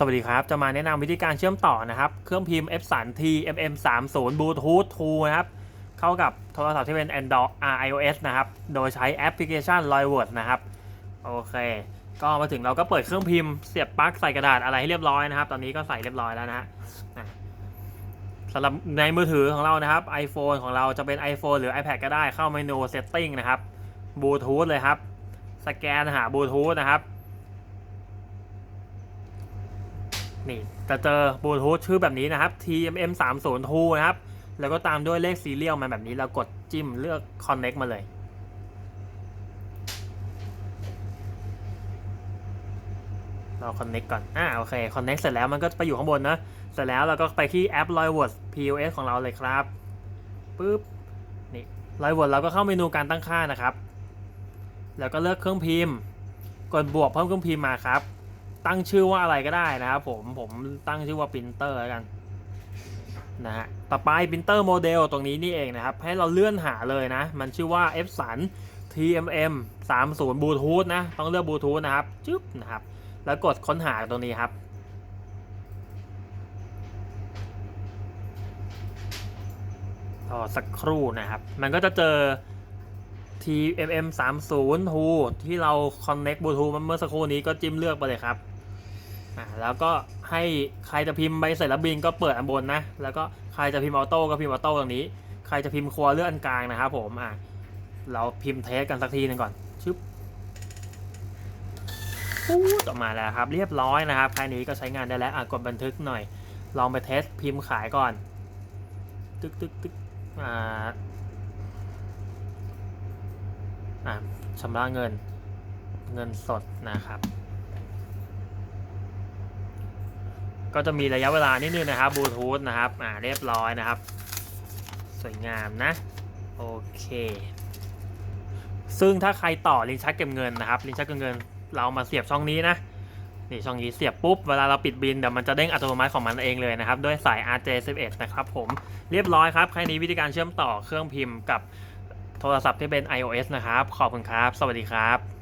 สวัสดีครับ จะมาแนะนำวิธีการเชื่อมต่อนะครับ เครื่องพิมพ์ f 3 t mm 3 0 bluetooth 2นะครับ เข้ากับโทรศัพท์ที่เป็น Android iOS นะครับ โดยใช้แอปพลิเคชัน l o y w o r d นะครับ โอเค ก็มาถึงเราก็เปิดเครื่องพิมพ์เสียบปลั๊กใส่กระดาษอะไรให้เรียบร้อยนะครับ ตอนนี้ก็ใส่เรียบร้อยแล้วนะฮะสำหรับในมือถือของเรานะครับ iPhone ของเราจะเป็น iPhone หรือ iPad ก็ได้เข้าเมนู Setting นะครับ Bluetooth เลยครับ สแกนหา Bluetooth นะครับ นี่จะเจอบลูทูธชื่อแบบนี้นะครับ TMM 3 0 2นะครับ แล้วก็ตามด้วยเลขซีเรียลมาแบบนี้เรากดจิ้มเลือก Connect มาเลย เรา Connect ก่อน อ่าโอเค Connect เสร็จแล้วมันก็ไปอยู่ข้างบนนะ เสร็จแล้วเราก็ไปที่แอป l o y w o r d POS ของเราเลยครับปึ๊บนี่ l o y w o r d เราก็เข้าเมนูการตั้งค่านะครับ แล้วก็เลือกเครื่องพิมพ์ กดบวกเพิ่มเครื่องพิมพ์มาครับ ตั้งชื่อว่าอะไรก็ได้นะครับผมผมตั้งชื่อว่า printer แล้วกันนะฮะต่อไป printer model ตรงนี้นี่เองนะครับ ให้เราเลื่อนหาเลยนะ มันชื่อว่า f สัน TMM 30 Bluetooth นะ ต้องเลือก Bluetooth นะครับจึ๊บนะครับ แล้วกดค้นหาตรงนี้ครับรอสักครู่นะครับ มันก็จะเจอ TMM 3 0 2ที่เรา connect Bluetooth เมื่อสักครู่นี้ก็จิ้มเลือกไปเลยครับ อ่าแล้วก็ให้ใครจะพิมพ์ใบเสร็จแล้วบินก็เปิดอันบนนะ แล้วก็ใครจะพิมพ์ออโต้ก็พิมพ์ออโต้ตรงนี้ ใครจะพิมพ์ครัวเลือกอันกลางนะครับผมอะเราพิมพ์เทสกันสักทีหนึงก่อนชึบปู๊ดออกมาแล้วครับเรียบร้อยนะครับแค่นี้ก็ใช้งานได้แล้วอะกดบันทึกหน่อย ลองไปเทสพิมพ์ขายก่อน ตึกตึกตึกอ่าอะชำระเงินเงินสดนะครับ ก็จะมีระยะเวลานิดนึงนะครับบลูทูธนะครับอ่าเรียบร้อยนะครับ สวยงามนะโอเค ซึ่งถ้าใครต่อลิ้นชักเก็บเงินนะครับลิ้นชักเก็บเงิน เรามาเสียบช่องนี้นะนี่ช่องนี้เสียบปุ๊บเวลาเราปิดบินเดี๋ยวมันจะเด้งอัตโนมัติของมันเองเลยนะครับด้วยสาย RJ11 นะครับผมเรียบร้อยครับแค่นี้วิธีการเชื่อมต่อเครื่องพิมพ์กับโทรศัพท์ที่เป็น iOS นะครับ ขอบคุณครับ สวัสดีครับ